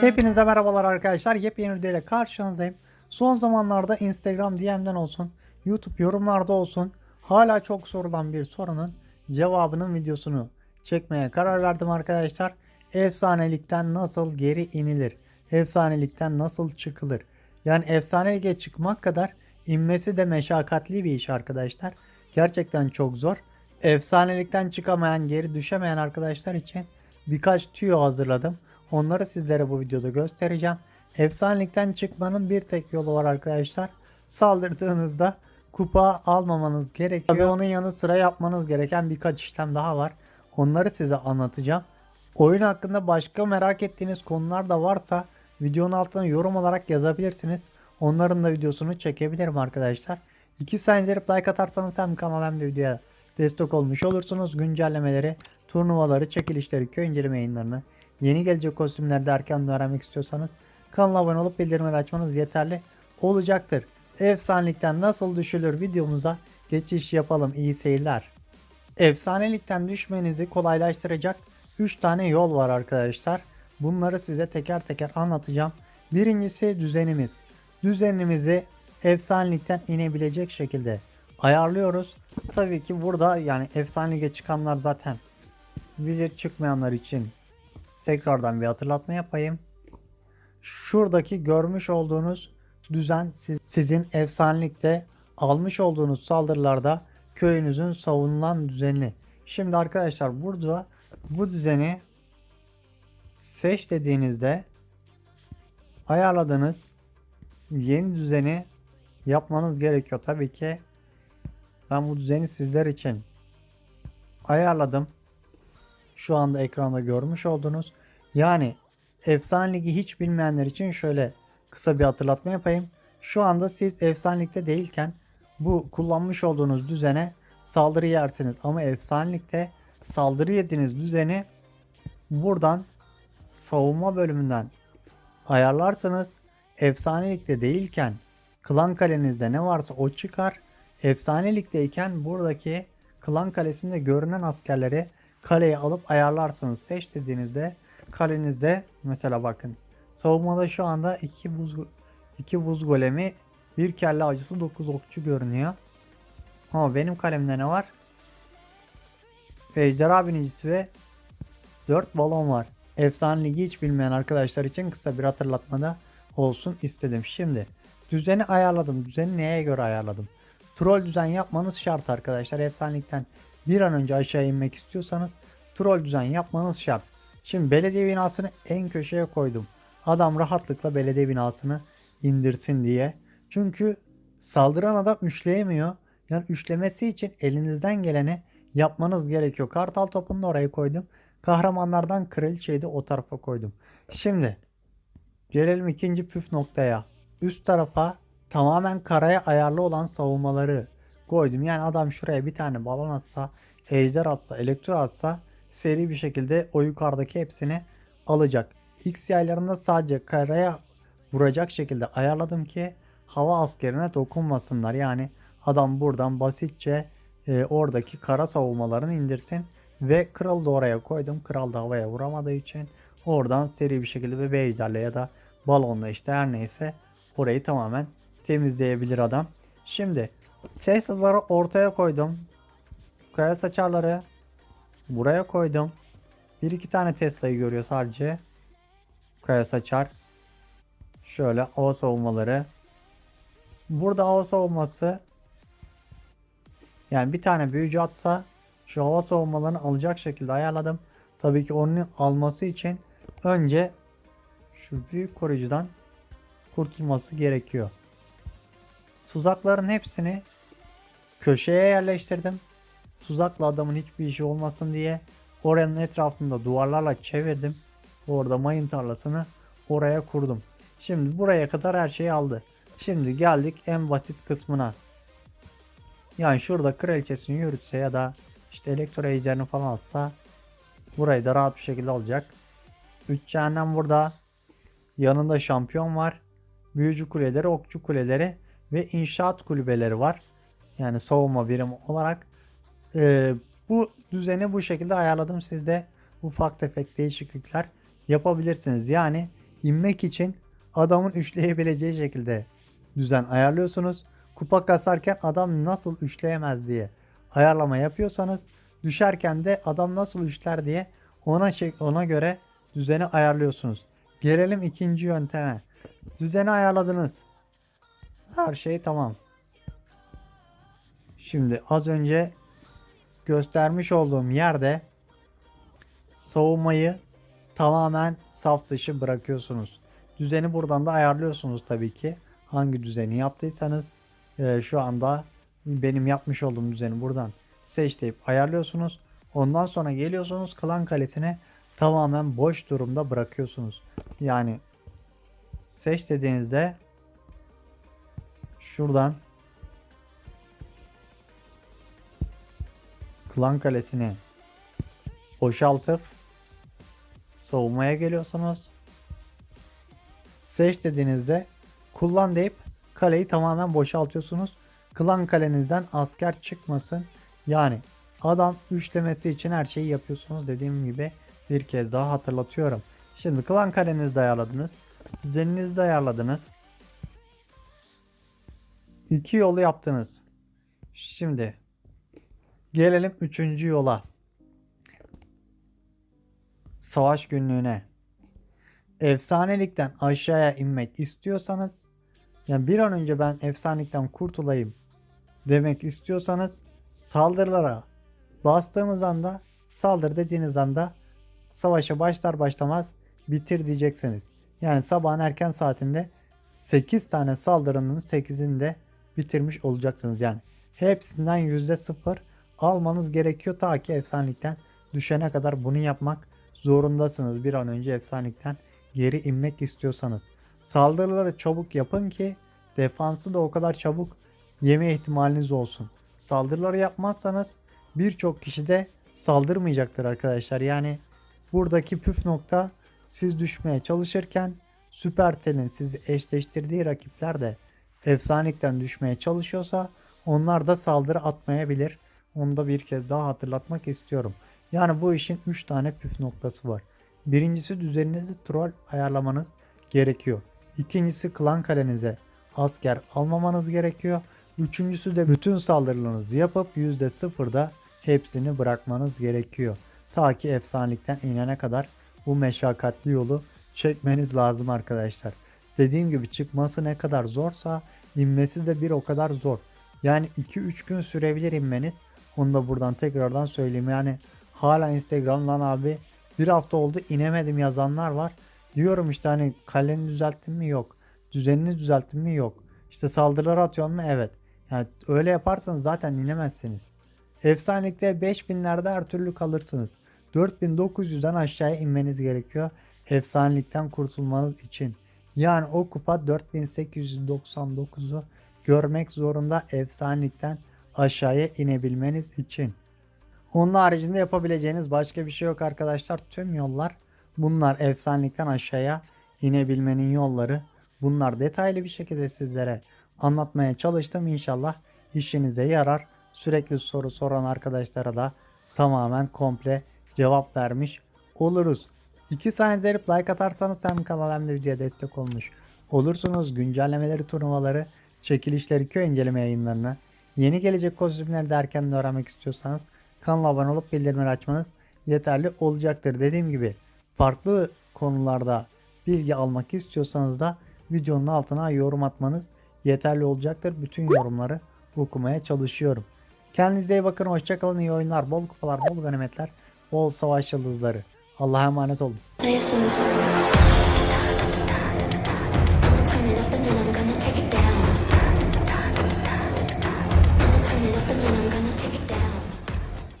Hepinize merhabalar arkadaşlar. Yepyeni videoyla karşınızdayım. Son zamanlarda Instagram DM'den olsun, YouTube yorumlarda olsun hala çok sorulan bir sorunun cevabının videosunu çekmeye karar verdim arkadaşlar. Efsanelikten nasıl geri inilir? Efsanelikten nasıl çıkılır? Yani efsane lige çıkmak kadar inmesi de meşakkatli bir iş arkadaşlar. Gerçekten çok zor. Efsanelikten çıkamayan, geri düşemeyen arkadaşlar için birkaç tüyo hazırladım. Onları sizlere bu videoda göstereceğim. Efsanelikten çıkmanın bir tek yolu var arkadaşlar. Saldırdığınızda kupa almamanız gerekiyor. Ve onun yanı sıra yapmanız gereken birkaç işlem daha var. Onları size anlatacağım. Oyun hakkında başka merak ettiğiniz konular da varsa videonun altına yorum olarak yazabilirsiniz. Onların da videosunu çekebilirim arkadaşlar. İki saniye like atarsanız hem kanala hem de videoya destek olmuş olursunuz. Güncellemeleri, turnuvaları, çekilişleri, köy inceleme yayınlarını, yeni gelecek kostümleri erken öğrenmek istiyorsanız kanala abone olup bildirimleri açmanız yeterli olacaktır. Efsanelikten nasıl düşülür videomuza geçiş yapalım. İyi seyirler. Efsanelikten düşmenizi kolaylaştıracak 3 tane yol var arkadaşlar. Bunları size teker teker anlatacağım. Birincisi düzenimiz. Düzenimizi efsanelikten inebilecek şekilde ayarlıyoruz. Tabii ki burada yani efsane lige çıkanlar zaten bilir çıkmayanlar için tekrardan bir hatırlatma yapayım. Şuradaki görmüş olduğunuz düzen siz- sizin efsanelikte almış olduğunuz saldırılarda köyünüzün savunulan düzeni. Şimdi arkadaşlar burada bu düzeni seç dediğinizde ayarladığınız yeni düzeni yapmanız gerekiyor. Tabii ki ben bu düzeni sizler için ayarladım. Şu anda ekranda görmüş oldunuz. Yani Efsane Ligi hiç bilmeyenler için şöyle kısa bir hatırlatma yapayım. Şu anda siz Efsane Lig'de değilken bu kullanmış olduğunuz düzene saldırı yersiniz. Ama Efsane Lig'de saldırı yediğiniz düzeni buradan savunma bölümünden ayarlarsanız Efsane Lig'de değilken klan kalenizde ne varsa o çıkar. Efsane Lig'deyken buradaki klan kalesinde görünen askerleri kaleye alıp ayarlarsınız. Seç dediğinizde kalenizde mesela bakın savunmada şu anda 2 buz 2 buz golemi bir kelle acısı 9 okçu görünüyor. Ama benim kalemde ne var? Ejderha binicisi ve 4 balon var. Efsane Ligi hiç bilmeyen arkadaşlar için kısa bir hatırlatmada olsun istedim. Şimdi düzeni ayarladım. Düzeni neye göre ayarladım? Troll düzen yapmanız şart arkadaşlar. Efsanelikten bir an önce aşağı inmek istiyorsanız troll düzen yapmanız şart. Şimdi belediye binasını en köşeye koydum. Adam rahatlıkla belediye binasını indirsin diye. Çünkü saldıran adam üçleyemiyor. Yani üçlemesi için elinizden geleni yapmanız gerekiyor. Kartal topunu oraya koydum. Kahramanlardan kraliçeyi de o tarafa koydum. Şimdi gelelim ikinci püf noktaya. Üst tarafa tamamen karaya ayarlı olan savunmaları koydum. Yani adam şuraya bir tane balon atsa, ejder atsa, elektro atsa seri bir şekilde o yukarıdaki hepsini alacak. X yaylarında sadece karaya vuracak şekilde ayarladım ki hava askerine dokunmasınlar. Yani adam buradan basitçe e, oradaki kara savunmalarını indirsin ve kralı da oraya koydum. Kral da havaya vuramadığı için oradan seri bir şekilde bebe ejderle ya da balonla işte her neyse orayı tamamen temizleyebilir adam. Şimdi Tesla'ları ortaya koydum. Kaya saçarları buraya koydum. Bir iki tane Tesla'yı görüyor sadece. Kaya saçar. Şöyle hava savunmaları. Burada hava savunması yani bir tane büyücü atsa şu hava savunmalarını alacak şekilde ayarladım. Tabii ki onu alması için önce şu büyük koruyucudan kurtulması gerekiyor. Tuzakların hepsini köşeye yerleştirdim. Tuzakla adamın hiçbir işi olmasın diye oranın etrafında duvarlarla çevirdim. Orada mayın tarlasını oraya kurdum. Şimdi buraya kadar her şeyi aldı. Şimdi geldik en basit kısmına. Yani şurada kraliçesini yürütse ya da işte elektro ejderini falan atsa burayı da rahat bir şekilde alacak. 3 cehennem burada. Yanında şampiyon var. Büyücü kuleleri, okçu kuleleri ve inşaat kulübeleri var. Yani savunma birimi olarak Ee, bu düzeni bu şekilde ayarladım. Siz de ufak tefek değişiklikler yapabilirsiniz. Yani inmek için adamın üçleyebileceği şekilde düzen ayarlıyorsunuz. Kupa kasarken adam nasıl üçleyemez diye ayarlama yapıyorsanız düşerken de adam nasıl üçler diye ona ona göre düzeni ayarlıyorsunuz. Gelelim ikinci yönteme. Düzeni ayarladınız. Her şey tamam. Şimdi az önce göstermiş olduğum yerde savunmayı tamamen saf dışı bırakıyorsunuz. Düzeni buradan da ayarlıyorsunuz tabii ki. Hangi düzeni yaptıysanız e, şu anda benim yapmış olduğum düzeni buradan seç deyip ayarlıyorsunuz. Ondan sonra geliyorsunuz klan kalesine tamamen boş durumda bırakıyorsunuz. Yani seç dediğinizde şuradan klan kalesini boşaltıp savunmaya geliyorsunuz. Seç dediğinizde kullan deyip kaleyi tamamen boşaltıyorsunuz. Klan kalenizden asker çıkmasın. Yani adam üçlemesi için her şeyi yapıyorsunuz dediğim gibi bir kez daha hatırlatıyorum. Şimdi klan kalenizde ayarladınız. Düzeninizi ayarladınız. İki yolu yaptınız. Şimdi gelelim üçüncü yola. Savaş günlüğüne. Efsanelikten aşağıya inmek istiyorsanız yani bir an önce ben efsanelikten kurtulayım demek istiyorsanız saldırılara bastığınız anda saldır dediğiniz anda savaşa başlar başlamaz bitir diyeceksiniz. Yani sabahın erken saatinde 8 tane saldırının 8'ini de bitirmiş olacaksınız. Yani hepsinden %0 almanız gerekiyor ta ki efsanelikten düşene kadar bunu yapmak zorundasınız. Bir an önce efsanelikten geri inmek istiyorsanız. Saldırıları çabuk yapın ki defansı da o kadar çabuk yeme ihtimaliniz olsun. Saldırıları yapmazsanız birçok kişi de saldırmayacaktır arkadaşlar. Yani buradaki püf nokta siz düşmeye çalışırken Süpertel'in sizi eşleştirdiği rakipler de efsanelikten düşmeye çalışıyorsa onlar da saldırı atmayabilir. Onu da bir kez daha hatırlatmak istiyorum. Yani bu işin 3 tane püf noktası var. Birincisi düzeninizi troll ayarlamanız gerekiyor. İkincisi klan kalenize asker almamanız gerekiyor. Üçüncüsü de bütün saldırılarınızı yapıp %0'da hepsini bırakmanız gerekiyor. Ta ki efsanelikten inene kadar bu meşakkatli yolu çekmeniz lazım arkadaşlar. Dediğim gibi çıkması ne kadar zorsa inmesi de bir o kadar zor. Yani 2-3 gün sürebilir inmeniz. Onu da buradan tekrardan söyleyeyim. Yani hala Instagram'dan abi bir hafta oldu inemedim yazanlar var. Diyorum işte hani kaleni düzelttin mi? Yok. Düzenini düzelttin mi? Yok. İşte saldırıları atıyor mu? Evet. Yani öyle yaparsanız zaten inemezsiniz. Efsanelikte 5000'lerde her türlü kalırsınız. 4900'den aşağıya inmeniz gerekiyor. Efsanelikten kurtulmanız için. Yani o kupa 4899'u görmek zorunda efsanelikten aşağıya inebilmeniz için. Onun haricinde yapabileceğiniz başka bir şey yok arkadaşlar. Tüm yollar bunlar efsanelikten aşağıya inebilmenin yolları. Bunlar detaylı bir şekilde sizlere anlatmaya çalıştım. İnşallah işinize yarar. Sürekli soru soran arkadaşlara da tamamen komple cevap vermiş oluruz. 2 saniye verip like atarsanız hem kanala hem de videoya destek olmuş olursunuz. Güncellemeleri, turnuvaları, çekilişleri, köy inceleme yayınlarını, yeni gelecek kostümleri de erken öğrenmek istiyorsanız kanala abone olup bildirimleri açmanız yeterli olacaktır. Dediğim gibi farklı konularda bilgi almak istiyorsanız da videonun altına yorum atmanız yeterli olacaktır. Bütün yorumları okumaya çalışıyorum. Kendinize iyi bakın. Hoşçakalın. iyi oyunlar, bol kupalar, bol ganimetler, bol savaş yıldızları. Allah'a emanet olun. Dayasanız.